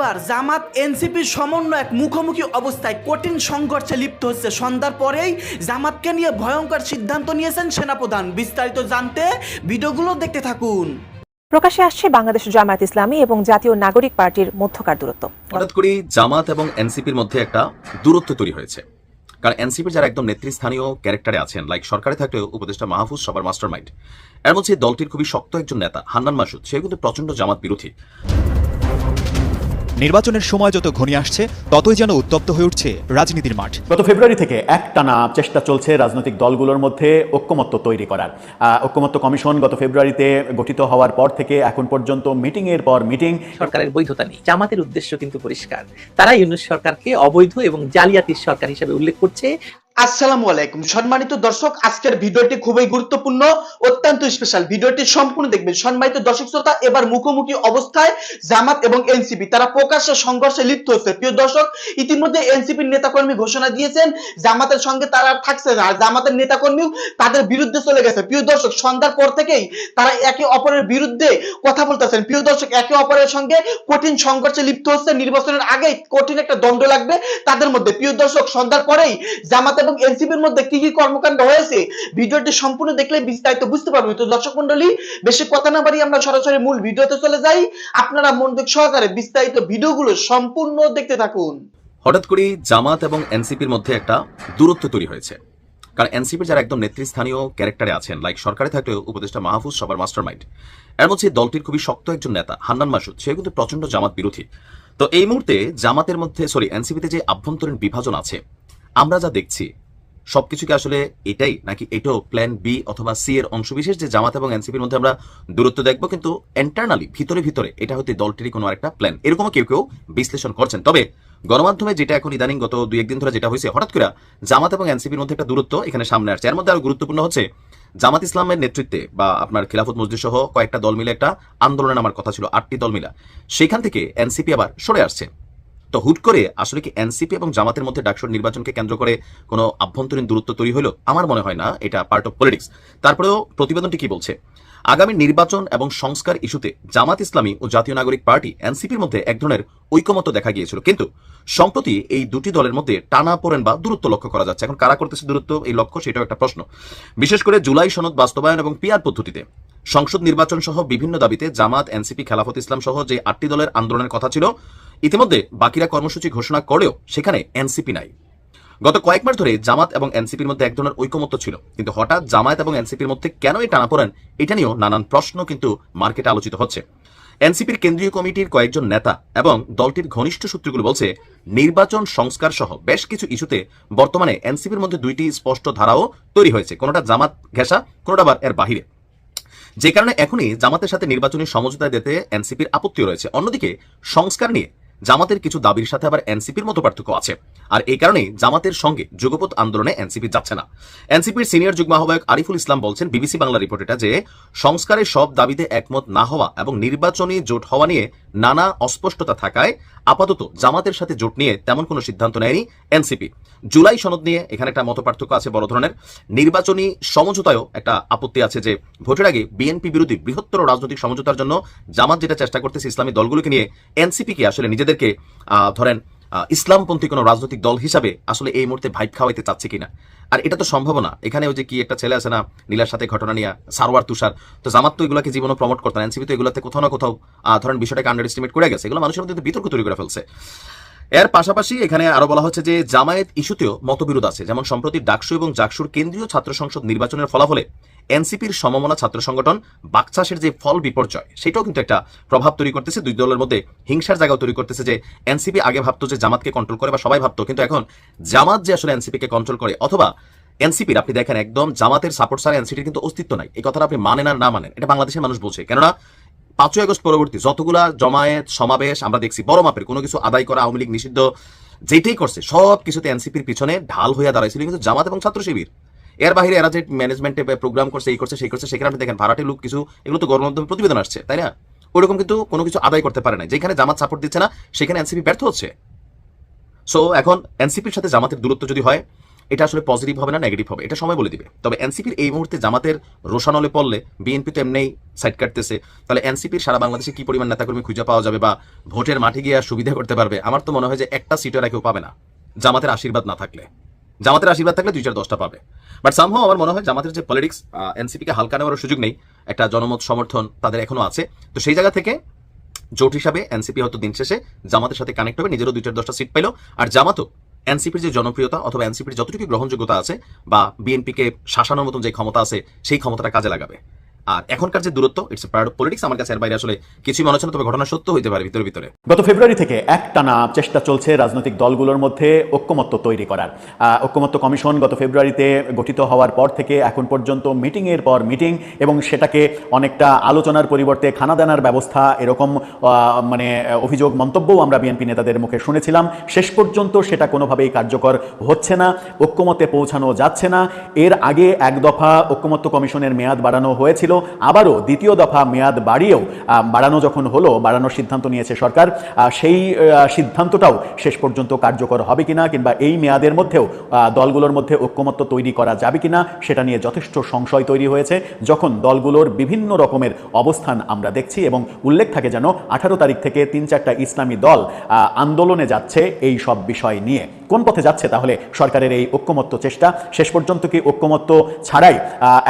এবার জামাত এনসিপির সমন্বয়ক মুখোমুখি অবস্থায় কঠিন সংঘর্ষে লিপ্ত হচ্ছে। সন্ধ্যার পরেই জামাতকে নিয়ে ভয়ঙ্কর সিদ্ধান্ত নিয়েছেন সেনাপ্রধান। বিস্তারিত জানতে ভিডিওগুলো দেখতে থাকুন। প্রকাশে আসছে বাংলাদেশ জামায়াত ইসলামী এবং জাতীয় নাগরিক পার্টির মধ্যকার দূরত্ব। হঠাৎ করে জামাত এবং এনসিপির মধ্যে একটা দূরত্ব তৈরি হয়েছে। কারণ এনসিপির যারা একদম নেতৃস্থানীয় ক্যারেক্টারে আছেন লাইক সরকারে থাকলেও উপদেষ্টা মাহফুজ সবার মাস্টার মাইন্ড এর মধ্যে দলটির খুবই শক্ত একজন নেতা হান্নান মাসুদ। সে কিন্তু প্রচণ্ড জামাত বিরোধী। নির্বাচনের সময় যত ঘনিয়ে আসছে ততই যেন উত্তপ্ত হয়ে উঠছে রাজনীতির মাঠ। গত ফেব্রুয়ারি থেকে একটানা চেষ্টা চলছে রাজনৈতিক দলগুলোর মধ্যে ঐক্যমত্য তৈরি করার। আহ, ঐক্যমত্য কমিশন গত ফেব্রুয়ারিতে গঠিত হওয়ার পর থেকে এখন পর্যন্ত মিটিং এর পর মিটিং। সরকারের বৈধতা নেই। জামাতের উদ্দেশ্য কিন্তু পরিষ্কার। তারা ইউনুস সরকারকে অবৈধ এবং জালিয়াতির সরকার হিসেবে উল্লেখ করছে। আসসালামু আলাইকুম। সম্মানিত দর্শক, আজকের ভিডিওটি খুবই গুরুত্বপূর্ণ, অত্যন্ত স্পেশাল ভিডিওটি সম্পূর্ণ দেখবেন। সম্মানিত দর্শক শ্রোতা, এবার মুখোমুখি অবস্থায় জামাত এবং এনসিপি, তারা প্রকাশ্যে সংঘর্ষে লিপ্ত হচ্ছে। প্রিয় দর্শক, ইতিমধ্যে এনসিপির নেতাকর্মী ঘোষণা দিয়েছেন, জামাতের সঙ্গে তারা থাকছে না। আর জামাতের নেতাকর্মীও তাদের বিরুদ্ধে চলে গেছে। প্রিয় দর্শক, সন্ধ্যার পর থেকেই তারা একে অপরের বিরুদ্ধে কথা বলতেছেন। প্রিয় দর্শক, একে অপরের সঙ্গে কঠিন সংঘর্ষে লিপ্ত হচ্ছে। নির্বাচনের আগেই কঠিন একটা দণ্ড লাগবে তাদের মধ্যে। প্রিয় দর্শক, সন্ধ্যার পরেই জামাত এবং এনসিপির মধ্যে কি কি কর্মকাণ্ড হয়েছে? ভিডিওটি সম্পূর্ণ দেখলে বিস্তারিত বুঝতে পারবেন। তো দর্শক মন্ডলী বেশি কথা না বাড়ি আমরা সরাসরি মূল ভিডিওতে চলে যাই। আপনারা মনোযোগ সহকারে বিস্তারিত ভিডিওগুলো সম্পূর্ণ দেখতে থাকুন। হঠাৎ করেই জামাত এবং এনসিপির মধ্যে একটা দূরত্ব তৈরি হয়েছে। কারণ এনসিপির যারা একদম নেতৃস্থানীয় ক্যারেক্টারে আছেন লাইক সরকারে থাকলেও উপদেষ্টা মাহফুজ সবার মাস্টার মাইন্ড এর মধ্যে দলটির খুবই শক্ত একজন নেতা, হান্নান মাসুদ সে কিন্তু প্রচণ্ড জামাত বিরোধী। তো এই মুহূর্তে জামাতের মধ্যে সরি এনসিপিতে যে আভ্যন্তরীণ বিভাজন আছে আমরা যা দেখছি সবকিছু কি আসলে এটাই নাকি এটাও প্ল্যান বি অথবা সি এর অংশবিশেষ যে জামাত এবং এনসিপির মধ্যে আমরা দূরত্ব দেখব, কিন্তু এন্টারনালি ভিতরে ভিতরে, এটা হয়তো দলটিরই কোনো একটা প্ল্যান এরকমও কেউ কেউ বিশ্লেষণ করছেন। তবে গণমাধ্যমে যেটা এখন ইদানিং গত দুই একদিন ধরে যেটা হয়েছে, হঠাৎ করে জামাত এবং এনসিপির মধ্যে একটা দূরত্ব এখানে সামনে আসছে। এর মধ্যে আরও গুরুত্বপূর্ণ হচ্ছে, জামাত ইসলামের নেতৃত্বে বা আপনার খিলাফত মসজিদ সহ কয়েকটা দল মিলে একটা আন্দোলনে নামার কথা ছিল, আটটি দল মিলা। সেখান থেকে এনসিপি আবার সরে আসছে। তো হুট করে আসলে কি এনসিপি এবং জামাতের মধ্যে ডাকসুর নির্বাচনকে কেন্দ্র করে কোনো আভ্যন্তরীণ দূরত্ব তৈরি হলো? আমার মনে হয় না, এটা পার্ট অফ পলিটিক্স তারপরেও প্রতিবেদনটি কি বলছে? আগামী নির্বাচন এবং সংস্কার ইস্যুতে জামাত ইসলামী ও জাতীয় নাগরিক পার্টি এনসিপির মধ্যে এক ধরনের ঐকমত্য দেখা গিয়েছিল। কিন্তু সম্প্রতি এই দুটি দলের মধ্যে টানা পড়েন বা দূরত্ব লক্ষ্য করা যাচ্ছে। এখন কারা করতেছে দূরত্ব, এই লক্ষ্য সেটাও একটা প্রশ্ন। বিশেষ করে জুলাই সনদ বাস্তবায়ন এবং পিআর পদ্ধতিতে সংসদ নির্বাচন সহ বিভিন্ন দাবিতে জামাত, এনসিপি, খেলাফত ইসলাম সহ যে আটটি দলের আন্দোলনের কথা ছিল ইতিমধ্যে বাকিরা কর্মসূচি ঘোষণা করলেও সেখানে এনসিপি নাই। গত কয়েক মাস ধরে জামাত এবং এনসিপির মধ্যে এক ধরনের ঐকমত্য ছিল। কিন্তু হঠাৎ জামায়াত এবং এনসিপির মধ্যে কেন এই টানাপোড়েন এটা নিয়েও নানান প্রশ্ন কিন্তু মার্কেটে আলোচিত হচ্ছে। এনসিপির কেন্দ্রীয় কমিটির কয়েকজন নেতা এবং দলটির ঘনিষ্ঠ সূত্রগুলো বলছে, নির্বাচন সংস্কার সহ বেশ কিছু ইস্যুতে বর্তমানে এনসিপির মধ্যে দুইটি স্পষ্ট ধারাও তৈরি হয়েছে, কোনোটা জামাত ঘেঁষা, কোনোটা আবার এর বাহিরে। যে কারণে এখনই জামাতের সাথে নির্বাচনী সমঝোতা দিতে এনসিপির আপত্তি রয়েছে। অন্যদিকে সংস্কার নিয়ে জামাতের কিছু দাবির সাথে আবার এনসিপির মতো পার্থক্য আছে। আর এই কারণেই জামাতের সঙ্গে যুগপথ আন্দোলনে এনসিপি যাচ্ছে না। এনসিপির সিনিয়র যুগ্ম আহ্বায়ক আরিফুল ইসলাম বলছেন, বিবিসি বাংলা রিপোর্ট এটা যে, সংস্কারের সব দাবিতে একমত না হওয়া এবং নির্বাচনী জোট হওয়া নিয়ে নানা অস্পষ্টতা থাকায় আপাতত জামাতের সাথে জোট নিয়ে তেমন কোনো সিদ্ধান্ত নেয়নি এনসিপি। জুলাই সনদ নিয়ে এখানে একটা মত পার্থক্য আছে বড় ধরনের। নির্বাচনী সমঝোতায়ও একটা আপত্তি আছে যে, ভোটের আগে বিএনপি বিরোধী বৃহত্তর রাজনৈতিক সমঝোতার জন্য জামাত যেটা চেষ্টা করতেছে ইসলামী দলগুলোকে নিয়ে এনসিপিকে আসলে নিজেদেরকে ধরেন ইসলামপন্থী কোনো রাজনৈতিক দল হিসাবে আসলে এই মুহূর্তে ভাইব খাওয়াইতে চাচ্ছে কিনা? আর এটা তো সম্ভব না। এখানে ওই যে কি একটা ছেলে আছে না, নীলার সাথে ঘটনা নিয়ে সারওয়ার তুষার, তো জামাত তো এগুলোকে জীবনে প্রমোট করতেন এনসিপি তো এগুলোতে কোথাও না কোথাও ধরেন বিষয়টাকে আন্ডার এস্টিমেট করে গেছে। এগুলো মানুষের মধ্যে বিতর্ক তৈরি করে ফেলছে। এর পাশাপাশি এখানে আরও বলা হচ্ছে যে, জামায়াত ইস্যুতেও মতবিরোধ আছে। যেমন সম্প্রতি ডাকসু এবং জাকসুর কেন্দ্রীয় ছাত্র সংসদ নির্বাচনের ফলাফলে এনসিপির সমমনা ছাত্র সংগঠন বাকচাষের যে ফল বিপর্যয়, সেটাও কিন্তু একটা প্রভাব তৈরি করতেছে। দুই দলের মধ্যে হিংসার জায়গাও তৈরি করতেছে যে এনসিপি আগে ভাবতো যে জামাতকে কন্ট্রোল করে বা সবাই ভাবতো, কিন্তু এখন জামাত যে আসলে এনসিপিকে কন্ট্রোল করে, অথবা এনসিপির, আপনি দেখেন একদম জামাতের সাপোর্ট ছাড়া এনসিপির কিন্তু অস্তিত্ব নাই। এই কথাটা আপনি মানেন আর না মানেন, এটা বাংলাদেশের মানুষ বলছে কেননা পাঁচই আগস্ট পরবর্তী যতগুলা জমায়েত, সমাবেশ আমরা দেখছি, বড় মাপের, কোনো কিছু আদায় করা আওয়ামী লীগ নিষিদ্ধ, যেটাই করছে সব কিছুতে এনসিপির পিছনে ঢাল হইয়া দাঁড়াইছিল কিন্তু জামাত এবং ছাত্র শিবির এর বাইরে এরা যে ম্যানেজমেন্টে প্রোগ্রাম করছে, এই করছে, সেই করছে, সেখানে আপনি দেখেন ভাড়াটে লোক কিছু, এগুলো তো গণমাধ্যমে প্রতিবেদন আসছে, তাই না? ওরকম কিন্তু কোনো কিছু আদায় করতে পারে না যেখানে জামাত সাপোর্ট দিচ্ছে না, সেখানে এনসিপি ব্যর্থ হচ্ছে। সো এখন এনসিপির সাথে জামাতের দূরত্ব যদি হয়, এটা আসলে পজিটিভ হবে না নেগেটিভ হবে? এটা সময় বলে দিবে। তবে এনসিপির এই মুহূর্তে জামাতের রোশানলে পড়লে বিএনপি তো এমনিই সাইড কাটতেছে। তাহলে এনসিপির সারা বাংলাদেশে কি পরিমাণ নেতাকর্মী খুঁজে পাওয়া যাবে বা ভোটের মাঠে গিয়ে সুবিধা করতে পারবে? আমার তো মনে হয় যে একটা সিটও কেউ পাবে না, জামাতের আশীর্বাদ না থাকলে। জামাতের আশীর্বাদ থাকলে দুই চার দশটা পাবে। বাট সামহাও আমার মনে হয় জামাতের যে পলিটিক্স এনসিপিকে হালকা নেওয়ার সুযোগ নেই। একটা জনমত সমর্থন তাদের এখনও আছে। তো সেই জায়গা থেকে জোট হিসাবে এনসিপি হয়তো দিন শেষে জামাতের সাথে কানেক্ট হবে, নিজেরও দুই চার দশটা সিট পেল। আর জামাতও এনসিপির যে জনপ্রিয়তা অথবা এনসিপির যতটুকু গ্রহণযোগ্যতা আছে বা বিএনপিকে শাসানোর মতন যে ক্ষমতা আছে, সেই ক্ষমতাটা কাজে লাগাবে। আর এখনকার যে দূরত্ব ইটস পার্ট অফ পলিটিক্স আমার কাছে এর বাইরে আসলে কিছুই মনে হচ্ছে না, তবে ঘটনা সত্য হইতে পারে ভিতরে ভিতরে। গত ফেব্রুয়ারি থেকে একটানা চেষ্টা চলছে রাজনৈতিক দলগুলোর মধ্যে ঐক্যমত্য তৈরি করার। ঐক্যমত্য কমিশন গত ফেব্রুয়ারিতে গঠিত হওয়ার পর থেকে এখন পর্যন্ত মিটিংয়ের পর মিটিং এবং সেটাকে অনেকটা আলোচনার পরিবর্তে খানাদানার ব্যবস্থা এরকম মানে অভিযোগ, মন্তব্যও আমরা বিএনপি নেতাদের মুখে শুনেছিলাম। শেষ পর্যন্ত সেটা কোনোভাবেই কার্যকর হচ্ছে না, ঐক্যমতে পৌঁছানো যাচ্ছে না। এর আগে এক দফা ঐক্যমত্য কমিশনের মেয়াদ বাড়ানো হয়েছিল। আবারও দ্বিতীয় দফা মেয়াদ বাড়িয়েও বাড়ানো যখন হলো, বাড়ানোর সিদ্ধান্ত নিয়েছে সরকার সেই সিদ্ধান্তটাও শেষ পর্যন্ত কার্যকর হবে কিনা কিংবা এই মেয়াদের মধ্যেও দলগুলোর মধ্যে ঐক্যমত্য তৈরি করা যাবে কিনা, সেটা নিয়ে যথেষ্ট সংশয় তৈরি হয়েছে। যখন দলগুলোর বিভিন্ন রকমের অবস্থান আমরা দেখছি এবং উল্লেখ থাকে যেন আঠারো তারিখ থেকে তিন চারটা ইসলামী দল আন্দোলনে যাচ্ছে এই সব বিষয় নিয়ে। কোন পথে যাচ্ছে তাহলে সরকারের এই ঐক্যমত্য চেষ্টা? শেষ পর্যন্ত কি ঐক্যমত্য ছাড়াই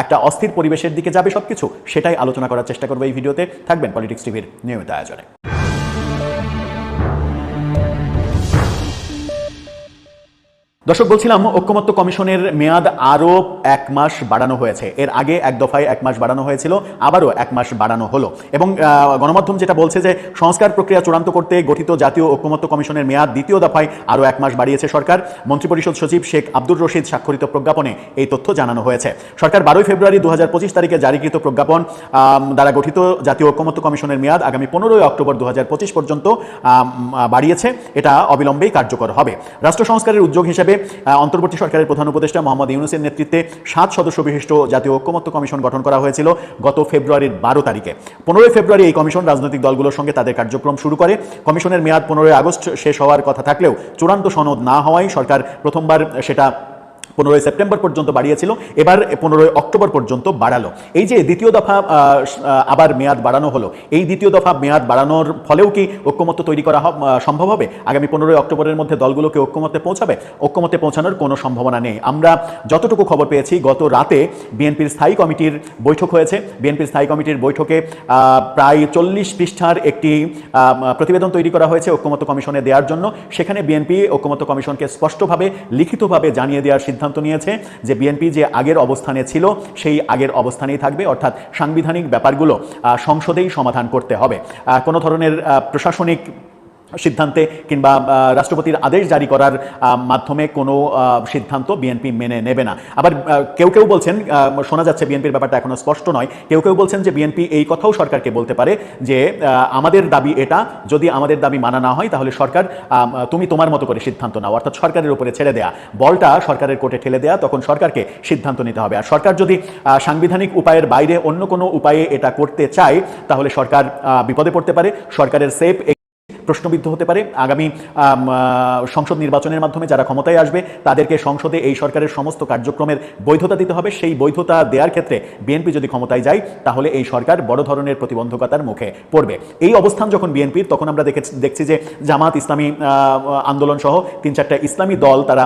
একটা অস্থির পরিবেশের দিকে যাবে সবকিছু? সেটাই আলোচনা করার চেষ্টা করব এই ভিডিওতে। থাকবেন পলিটিক্স টিভির নিয়মিত আয়োজনে। দর্শক, বলছিলাম ঐক্যমত্য কমিশনের মেয়াদ আরও এক মাস বাড়ানো হয়েছে। এর আগে এক দফায় এক মাস বাড়ানো হয়েছিল, আবারও এক মাস বাড়ানো হলো। এবং গণমাধ্যম যেটা বলছে যে সংস্কার প্রক্রিয়া চূড়ান্ত করতে গঠিত জাতীয় ঐক্যমত্য কমিশনের মেয়াদ দ্বিতীয় দফায় আরও এক মাস বাড়িয়েছে সরকার। মন্ত্রিপরিষদ সচিব শেখ আব্দুর রশিদ স্বাক্ষরিত প্রজ্ঞাপনে এই তথ্য জানানো হয়েছে। সরকার বারোই ফেব্রুয়ারি দু হাজার পঁচিশ তারিখে জারিকৃত প্রজ্ঞাপন দ্বারা গঠিত জাতীয় ঐক্যমত্য কমিশনের মেয়াদ আগামী পনেরোই অক্টোবর দু হাজার পঁচিশ পর্যন্ত বাড়িয়েছে। এটা অবিলম্বেই কার্যকর হবে। রাষ্ট্র সংস্কারের উদ্যোগ হিসেবে অন্তর্বর্তী সরকারের প্রধান উপদেষ্টা মোহাম্মদ ইউনুসের নেতৃত্বে সাত সদস্য বিশিষ্ট জাতীয় ঐক্যমত্য কমিশন গঠন করা হয়েছিল গত ফেব্রুয়ারির বারো তারিখে। পনেরোই ফেব্রুয়ারি এই কমিশন রাজনৈতিক দলগুলোর সঙ্গে তাদের কার্যক্রম শুরু করে। কমিশনের মেয়াদ পনেরোই আগস্ট শেষ হওয়ার কথা থাকলেও চূড়ান্ত সনদ না হওয়ায় সরকার প্রথমবার সেটা পনেরোই সেপ্টেম্বর পর্যন্ত বাড়িয়েছিল, এবার পনেরোই অক্টোবর পর্যন্ত বাড়ালো। এই যে দ্বিতীয় দফা আবার মেয়াদ বাড়ানো হলো, এই দ্বিতীয় দফা মেয়াদ বাড়ানোর ফলেও কি ঐক্যমত্য তৈরি করা সম্ভব হবে? আগামী পনেরোই অক্টোবরের মধ্যে দলগুলোকে ঐক্যমতে পৌঁছাবে? ঐক্যমতে পৌঁছানোর কোনো সম্ভাবনা নেই। আমরা যতটুকু খবর পেয়েছি, গত রাতে বিএনপির স্থায়ী কমিটির বৈঠক হয়েছে। বিএনপির স্থায়ী কমিটির বৈঠকে প্রায় চল্লিশ পৃষ্ঠার একটি প্রতিবেদন তৈরি করা হয়েছে ঐক্যমত্য কমিশনে দেওয়ার জন্য। সেখানে বিএনপি ঐক্যমত্য কমিশনকে স্পষ্টভাবে, লিখিতভাবে জানিয়ে দেওয়ার সিদ্ধান্ত নিয়েছে যে বিএনপি যে আগের অবস্থানে ছিল, সেই আগের অবস্থানেই থাকবে। অর্থাৎ সাংবিধানিক ব্যাপারগুলো সংসদেই সমাধান করতে হবে। কোনো ধরনের প্রশাসনিক সিদ্ধান্তে কিংবা রাষ্ট্রপতির আদেশ জারি করার মাধ্যমে কোনো সিদ্ধান্ত বিএনপি মেনে নেবে না। আবার কেউ কেউ বলছেন শোনা যাচ্ছে বিএনপির ব্যাপারটা এখনও স্পষ্ট নয়। কেউ কেউ বলছেন যে বিএনপি এই কথাও সরকারকে বলতে পারে যে আমাদের দাবি এটা, যদি আমাদের দাবি মানা না হয় তাহলে সরকার তুমি তোমার মতো করে সিদ্ধান্ত নাও, অর্থাৎ সরকারের উপরে ছেড়ে দেয়া। বলটা সরকারের কোর্টে ঠেলে দেয়া, তখন সরকারকে সিদ্ধান্ত নিতে হবে। আর সরকার যদি সাংবিধানিক উপায়ের বাইরে অন্য কোনো উপায়ে এটা করতে চায়, তাহলে সরকার বিপদে পড়তে পারে। সরকারের সেফ প্রশ্নবিদ্ধ হতে পারে। আগামী সংসদ নির্বাচনের মাধ্যমে যারা ক্ষমতায় আসবে, তাদেরকে সংসদে এই সরকারের সমস্ত কার্যক্রমের বৈধতা দিতে হবে। সেই বৈধতা দেওয়ার ক্ষেত্রে বিএনপি যদি ক্ষমতায় যায়, তাহলে এই সরকার বড় ধরনের প্রতিবন্ধকতার মুখে পড়বে। এই অবস্থান যখন বিএনপির তখন আমরা দেখেছি, দেখছি যে জামাত ইসলামী আন্দোলন সহ তিন চারটা ইসলামী দল তারা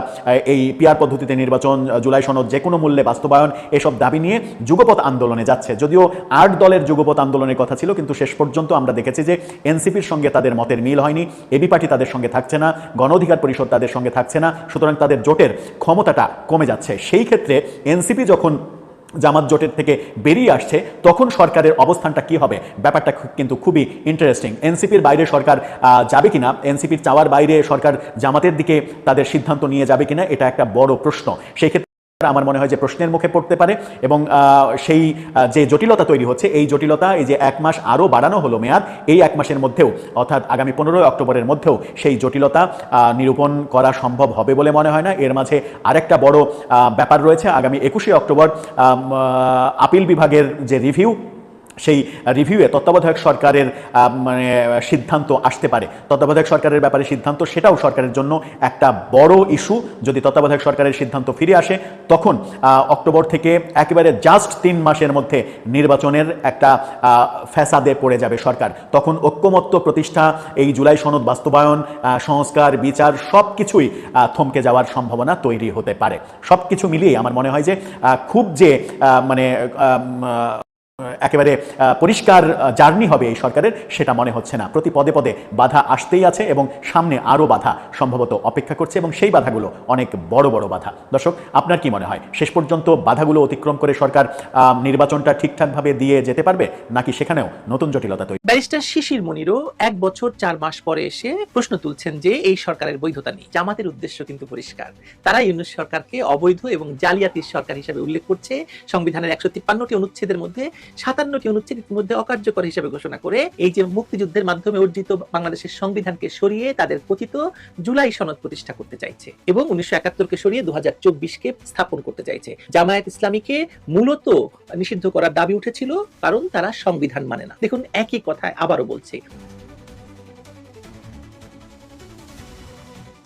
এই পিয়ার পদ্ধতিতে নির্বাচন জুলাই সনদ যে কোনো মূল্যে বাস্তবায়ন এসব দাবি নিয়ে যুগপথ আন্দোলনে যাচ্ছে। যদিও আট দলের যুগপথ আন্দোলনের কথা ছিল, কিন্তু শেষ পর্যন্ত আমরা দেখেছি যে এনসিপির সঙ্গে তাদের মতের মিল হয়নি। এবি পার্টি তাদের সঙ্গে থাকছে না, গণ অধিকার পরিষদ তাদের সঙ্গে থাকছে না, সুতরাং তাদের জোটের ক্ষমতাটা কমে যাচ্ছে। সেই ক্ষেত্রে এনসিপি যখন জামাত জোটের থেকে বেরিয়ে আসছে, তখন সরকারের অবস্থানটা কি হবে? ব্যাপারটা কিন্তু খুবই ইন্টারেস্টিং এনসিপির বাইরে সরকার যাবে কিনা? এনসিপির চাওয়ার বাইরে সরকার জামাতের দিকে তাদের সিদ্ধান্ত নিয়ে যাবে কিনা? এটা একটা বড় প্রশ্ন। সেই ক্ষেত্রে আমার মনে হয় যে প্রশ্নের মুখে পড়তে পারে এবং সেই যে জটিলতা তৈরি হচ্ছে, এই জটিলতা এই যে এক মাস আরও বাড়ানো হলো মেয়াদ, এই এক মাসের মধ্যেও, অর্থাৎ আগামী পনেরোই অক্টোবরের মধ্যেও সেই জটিলতা নিরূপণ করা সম্ভব হবে বলে মনে হয় না। এর মাঝে আরেকটা বড় ব্যাপার রয়েছে। আগামী একুশে অক্টোবর আপিল বিভাগের যে রিভিউ সেই রিভিউয়ে তত্ত্বাবধায়ক সরকারের মানে সিদ্ধান্ত আসতে পারে। তত্ত্বাবধায়ক সরকারের ব্যাপারে সিদ্ধান্ত সেটাও সরকারের জন্য একটা বড় ইস্যু যদি তত্ত্বাবধায়ক সরকারের সিদ্ধান্ত ফিরে আসে, তখন অক্টোবর থেকে একেবারে জাস্ট তিন মাসের মধ্যে নির্বাচনের একটা ফ্যাসাদে পড়ে যাবে সরকার। তখন ঐক্যমত্য প্রতিষ্ঠা, এই জুলাই সনদ বাস্তবায়ন সংস্কার, বিচার সব কিছুই থমকে যাওয়ার সম্ভাবনা তৈরি হতে পারে। সব কিছু মিলিয়ে আমার মনে হয় যে খুব যে মানে একেবারে পরিষ্কার জার্নি হবে এই সরকারের, সেটা মনে হচ্ছে না। প্রতি পদে পদে বাধা আসতেই আছে এবং সামনে আরও বাধা সম্ভবত অপেক্ষা করছে এবং সেই বাধাগুলো অনেক বড় বড় বাধা। দর্শক, আপনার কি মনে হয়? শেষ পর্যন্ত বাধাগুলো অতিক্রম করে সরকার নির্বাচনটা ঠিকঠাকভাবে দিয়ে যেতে পারবে? নাকি সেখানেও নতুন জটিলতা তৈরি? ব্যারিস্টার শিশির মনিরও এক বছর চার মাস পরে এসে প্রশ্ন তুলছেন যে এই সরকারের বৈধতা নেই। জামাতের উদ্দেশ্য কিন্তু পরিষ্কার। তারা ইউনুস সরকারকে অবৈধ এবং জালিয়াতির সরকার হিসেবে উল্লেখ করছে। সংবিধানের একশো তিপ্পান্নটি অনুচ্ছেদের মধ্যে সাতান্নটি অনুচ্ছেদ ইতিমধ্যে অকার্যকর হিসেবে ঘোষণা করে এই যে মুক্তিযুদ্ধের মাধ্যমে অর্জিত বাংলাদেশের সংবিধানকে সরিয়ে তাদের কথিত জুলাই সনদ প্রতিষ্ঠা করতে চাইছে এবং উনিশশো একাত্তরকে সরিয়ে দু হাজার চব্বিশকে স্থাপন করতে চাইছে। জামায়াত ইসলামীকে মূলত নিষিদ্ধ করার দাবি উঠেছিল, কারণ তারা সংবিধান মানে না। দেখুন, একই কথায় আবারও বলছে।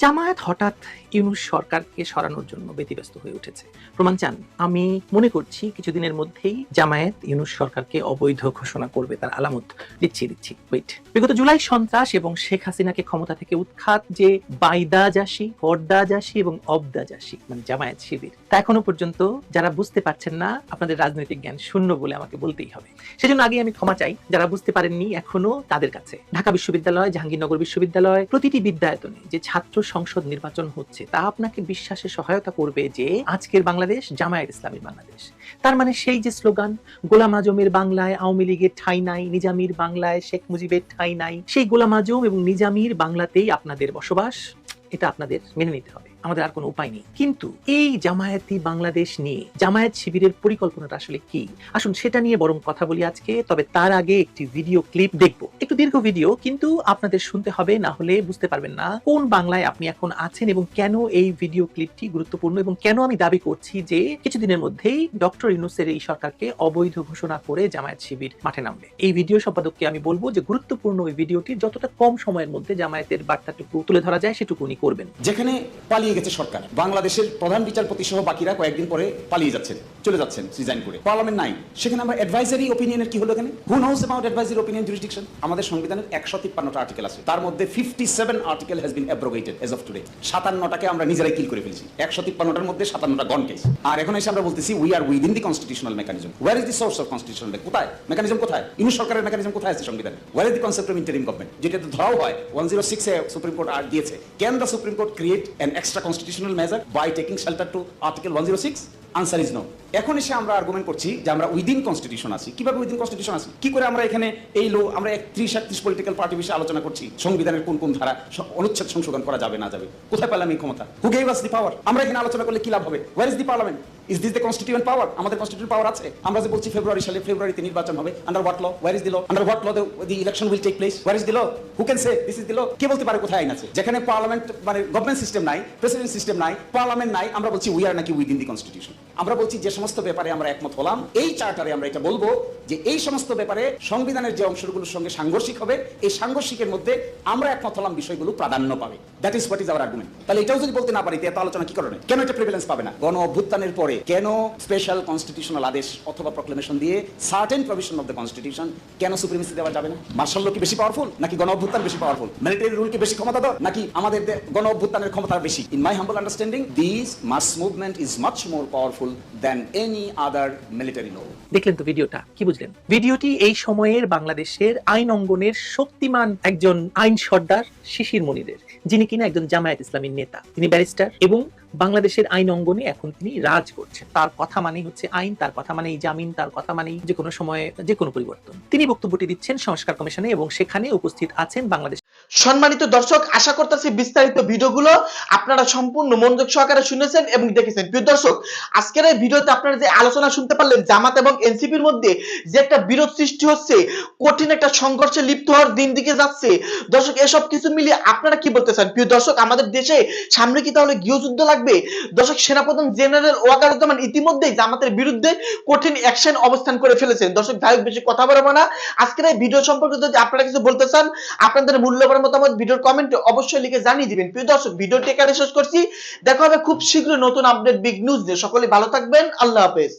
জামায়াত হঠাৎ ইউনুস সরকারকে সরানোর জন্য ব্যতিব্যস্ত হয়ে উঠেছে। প্রমাণ চান, আমি মনে করছি কিছুদিনের মধ্যেই জামায়াত ইউনুস সরকারকে অবৈধ ঘোষণা করবে, তার আলামত দিচ্ছি দিচ্ছি। ওয়েট বিগত জুলাই সন্ত্রাস এবং শেখ হাসিনাকে ক্ষমতা থেকে উৎখাত যে বাইদাজাসী পর্দাজাসী এবং অবদাজাসী মানে জামায়াত শিবির, তা এখনও পর্যন্ত যারা বুঝতে পারছেন না, আপনাদের রাজনৈতিক জ্ঞান শূন্য বলে আমাকে বলতেই হবে। সেজন্য আগে আমি ক্ষমা চাই, যারা বুঝতে পারেননি এখনও তাদের কাছে। ঢাকা বিশ্ববিদ্যালয়, জাহাঙ্গীরনগর বিশ্ববিদ্যালয়, প্রতিটি বিদ্যায়তনে যে ছাত্র সংসদ নির্বাচন হচ্ছে তা আপনাকে বিশ্বাসে সহায়তা করবে যে আজকের বাংলাদেশ জামায়াত ইসলামী বাংলাদেশ। তার মানে সেই যে স্লোগান, গোলাম আজমের বাংলায়, আওয়ামী লীগের ঠাই নাই, নিজামির বাংলায়, শেখ মুজিবের ঠাই নাই, সেই গোলাম আজম এবং নিজামির বাংলাতেই আপনাদের বসবাস, এটা আপনাদের মেনে নিতে হবে। আমাদের আর কোনো উপায় নেই। কিন্তু এই জামায়াতি বাংলাদেশ নিয়ে, জামায়াত শিবিরের পরিকল্পনাটা আসলে কি? আসুন সেটা নিয়ে বরং কথা বলি আজকে, তবে তার আগে একটি ভিডিও ক্লিপ দেখব। একটু দীর্ঘ ভিডিও, কিন্তু আপনাদের শুনতে হবে, না হলে বুঝতে পারবেন না কোন বাংলায় আপনি এখন আছেন এবং কেন এই ভিডিও ক্লিপটি গুরুত্বপূর্ণ এবং কেন আমি দাবি করছি যে কিছুদিনের মধ্যেই ডক্টর ইউনুসের এই সরকারকে অবৈধ ঘোষণা করে জামায়াত শিবির মাঠে নামবে। এই ভিডিও সম্পাদককে আমি বলব যে গুরুত্বপূর্ণ ওই ভিডিওটি যতটা কম সময়ের মধ্যে জামায়াতের বার্তাটুকু তুলে ধরা যায় সেটুকু উনি করবেন। যেখানে পালিয়ে গেছে সরকার। বাংলাদেশের প্রধান বিচারপতি সহ বাকিরা কয়েকদিন পরে পালিয়ে যাচ্ছেন, চলে যাচ্ছেন রিজাইন করে। পার্লামেন্ট নাই। সেখানে আমরা অ্যাডভাইজারি ওপিনিয়নের কি হলো এখানে? Who knows about advisory opinion jurisdiction আমাদের সংবিধানের একশো তিপ্পান্নটা আর্টিকেল আছে। তার মধ্যে fifty seven article has been abrogated as of today সাতান্নটাকে আমরা নিজেরাই কিল করে ফেলেছি। একশো তিপ্পান্নটার মধ্যে সাতান্নটা গন কেস আর এখন এসে আমরা বলতেছি we are within the constitutional mechanism where is the source of constitutional কোথায়? মেকানিজম কোথায়? ইউনিট সরকারের মেকানিজম কোথায় আছে সংবিধানে? Where is the concept of interim government যেটা ধরাও হয় ওয়ান জিরো সিক্সে সুপ্রিম কোর্ট আর দিয়েছে। Can the supreme court create an extra A constitutional measure by taking shelter to Article 106? Answer is no. এখন এসে আমরা আর্গুমেন্ট করছি যে আমরা উইদিন কনস্টিটিউশন আছি। কীভাবে উইদিন কনস্টিটিউশন আছি? কি করে আমরা এখানে এই লো আমরা একত্রিশ একত্রিশ পলিটিক্যাল পার্টি বিষয়ে আলোচনা করছি? সংবিধানের কোন কোন ধারা অনুচ্ছেদ সংশোধন করা যাবে, না যাবে? কোথায় পেলাম এই ক্ষমতা? হু গেভ আস দি পাওয়ার আমরা এখানে আলোচনা করলে কি লাভ হবে? Where is the parliament is this the constituent power আমাদের কনস্টিটিউন্ট পাওয়ার আছে। আমরা যে বলছি ফেব্রুয়ারি সালে ফেব্রুয়ারিতে নির্বাচন হবে under what law where is the law under what law the election will take place where is the law who can say this is the law কে বলতে পারে কোথায় আইন আছে? যেখানে পার্লামেন্ট মানে গভর্নমেন্ট সিস্টেম নাই প্রেসিডেন্ট সিস্টেম নাই parliament নাই, আমরা বলছি উই আর নাকি উইদিন দি কনস্টিটিউশন আমরা বলছি যে সমস্ত ব্যাপারে আমরা একমত হলাম। এই চার্টারে আমরা এটা বলব যে এই সমস্ত ব্যাপারে সংবিধানের যে অংশগুলোর সঙ্গে সাংঘর্ষিক হবে, এই সাংঘর্ষিকের মধ্যে আমরা একমত হলাম বিষয়গুলো প্রাধান্য পাবে। That is what is our argument তাহলে এটাও যদি বলতে না পারি এত আলোচনা কি কারণে? কেন এটা প্রিভিলেন্স পাবে না? গণ অভ্যুত্থানের পরে কেন স্পেশাল কনস্টিটিউশনাল আদেশ অথবা প্রক্লেমেশন দিয়ে certain provision of the constitution কেন সুপ্রিমেসি দেওয়া যাবে না? মার্শাল কি বেশি পাওয়ারফুল নাকি গণ অভ্যুত্থান বেশি পাওয়ারফুল মিলিটারি রুল কি বেশি ক্ষমতাধর? নাকি আমাদের গণ অভ্যুত্থানের ক্ষমতা বেশি? In my humble understanding this mass movement is much more powerful than any other military law দেখলেন তো ভিডিওটা, কি বুঝলেন? ভিডিওটি এই সময়ের বাংলাদেশের আইন অঙ্গনের শক্তিমান একজন আইন সর্দার শিশির মনিরের, যিনি কিনা একজন জামায়াত ইসলামীর নেতা। তিনি ব্যারিস্টার এবং বাংলাদেশের আইন অঙ্গনে এখন তিনি রাজ করছেন। তার কথা মানেই হচ্ছে আইন, তার কথা মানেই জামিন, তার কথা মানেই যে কোনো সময়ে যে কোনো পরিবর্তন। তিনি বক্তব্যটি দিচ্ছেন সংস্কার কমিশনে এবং সেখানে উপস্থিত আছেন বাংলাদেশ সম্মানিত দর্শক, আশা করতেছি বিস্তারিত ভিডিওগুলো আপনারা সম্পূর্ণ মনোযোগ সহকারে শুনেছেন এবং দেখেছেন। প্রিয় দর্শক, আজকের এই ভিডিওতে আপনারা যে আলোচনা শুনতে পারলেন, জামাত এবং এনসিপির মধ্যে যে একটা বিরোধ সৃষ্টি হচ্ছে, কঠিন একটা সংঘর্ষে লিপ্ত হওয়ার দিন দিকে যাচ্ছে। দর্শক, এসব কিছু মিলিয়ে আপনারা কি বলতে চান? প্রিয় দর্শক, আমাদের দেশে সামনে কি তাহলে গৃহযুদ্ধ লাগবে? দর্শক, সেনাপ্রধান জেনারেল ওয়াকারুজ্জামান ইতিমধ্যেই জামাতের বিরুদ্ধে কঠিন অ্যাকশন অবস্থান করে ফেলেছেন। দর্শক, যাই বেশি কথা বলব না। আজকের এই ভিডিও সম্পর্কে যদি আপনারা কিছু বলতে চান, আপনাদের মূল্যবান মতামত ভিডিওর কমেন্টে অবশ্যই লিখে জানিয়ে দিবেন। প্রিয় দর্শক ভিডিওটি এখানে শেষ করছি। দেখা হবে খুব শীঘ্রই নতুন আপডেট বিগ নিউজ নিয়ে। সকলে ভালো থাকবেন। আল্লাহ হাফেজ।